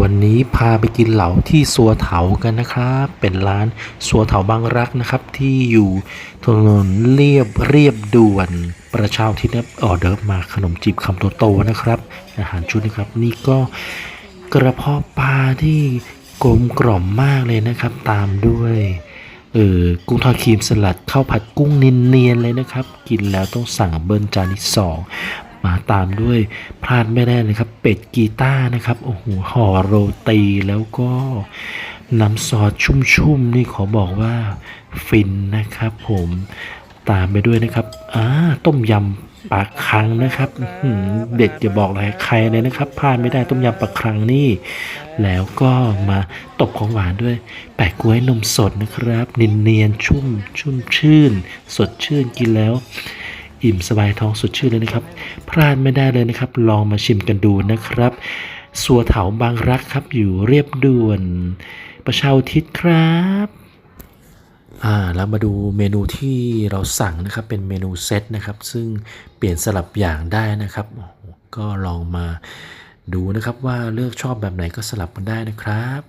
วันนี้พาไปกินเหลาที่สัวเถากันนะครับ เป็นร้านสัวเถาบางรักนะครับ ที่อยู่ถนนเรียบเรียบด่วน ประชาที่นับออเดิร์มาขนมจีบคำโตๆนะครับ อาหารชุดนะครับ นี่ก็กระเพาะปลาที่กลมกล่อมมากเลยนะครับ ตามด้วยเออกุ้งทอดครีมสลัดข้าวผัดกุ้งเนียนๆเลยนะครับ กินแล้วต้องสั่งเบิ้ลจานที่สอง มาตามด้วยพลาดไม่ได้เลยครับ เป็ดกีต้านะครับโอ้โหห่อโรตีแล้วก็น้ำซอสชุ่มๆนี่ขอบอกว่าฟินนะครับ ผมตามไปด้วยนะครับอ่าต้มยำปลาคังนะครับเด็ดจะบอกอะไรใครเลยนะครับพลาดไม่ได้ต้มยำปลาคังนี่ แล้วก็มาตบของหวานด้วย แปะกล้วยนมสดนะครับเนียนๆชุ่มชุ่มชื่น สดชื่นกินแล้ว อิ่มสบายท้องสดชื่นเลยนะครับ พลาดไม่ได้เลยนะครับ ลองมาชิมกันดูนะครับ สัวเถาบางรักครับอยู่เรียบด่วน ประชาอุทิศครับอ่าแล้วมาดูเมนูที่เราสั่งนะครับเป็นเมนูเซตนะครับ ซึ่งเปลี่ยนสลับอย่างได้นะครับ ก็ลองมาดูนะครับว่าเลือกชอบแบบไหนก็สลับกันได้นะครับ